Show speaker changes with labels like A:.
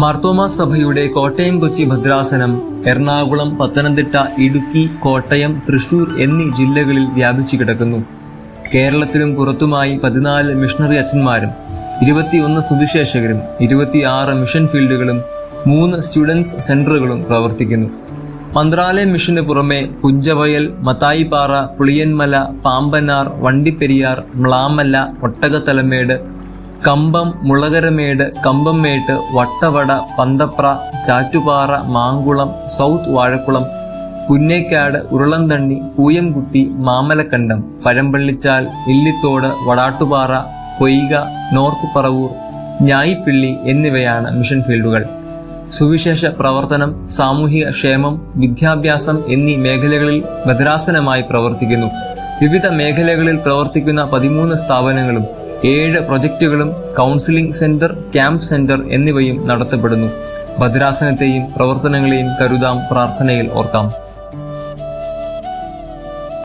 A: മാർത്തോമ സഭയുടെ കോട്ടയം കൊച്ചി ഭദ്രാസനം എറണാകുളം പത്തനംതിട്ട ഇടുക്കി കോട്ടയം തൃശൂർ എന്നീ ജില്ലകളിൽ വ്യാപിച്ചു കിടക്കുന്നു. കേരളത്തിലും പുറത്തുമായി പതിനാല് മിഷണറി അച്ഛന്മാരും ഇരുപത്തിയൊന്ന് സുവിശേഷകരും ഇരുപത്തിയാറ് മിഷൻ ഫീൽഡുകളും മൂന്ന് സ്റ്റുഡൻസ് സെന്ററുകളും പ്രവർത്തിക്കുന്നു. മന്ത്രാലയം മിഷന് പുറമെ പുഞ്ചവയൽ മത്തായിപ്പാറ പുളിയന്മല പാമ്പനാർ വണ്ടിപ്പെരിയാർ മ്ലാമല ഒട്ടകത്തലമേട് കമ്പം മുളകരമേട് കമ്പംമേട്ട് വട്ടവട പന്തപ്ര ചാറ്റുപാറ മാങ്കുളം സൗത്ത് വാഴക്കുളം പുന്നേക്കാട് ഉരുളന്തണ്ണി പൂയംകുട്ടി മാമലക്കണ്ടം പഴമ്പള്ളിച്ചാൽ ഇല്ലിത്തോട് വടാട്ടുപാറ കൊയ്ക നോർത്ത് പറവൂർ ഞായിപ്പിള്ളി എന്നിവയാണ് മിഷൻ ഫീൽഡുകൾ. സുവിശേഷ പ്രവർത്തനം സാമൂഹിക ക്ഷേമം വിദ്യാഭ്യാസം എന്നീ മേഖലകളിൽ ഭദ്രാസനമായി പ്രവർത്തിക്കുന്നു. വിവിധ മേഖലകളിൽ പ്രവർത്തിക്കുന്ന പതിമൂന്ന് സ്ഥാപനങ്ങളും ഏഴ് പ്രൊജക്റ്റുകളും കൗൺസിലിംഗ് സെന്റർ ക്യാമ്പ് സെന്റർ എന്നിവയും നടത്തപ്പെടുന്നു. ഭദ്രാസനത്തെയും പ്രവർത്തനങ്ങളെയും കരുതാം പ്രാർത്ഥനയിൽ ഓർക്കാം.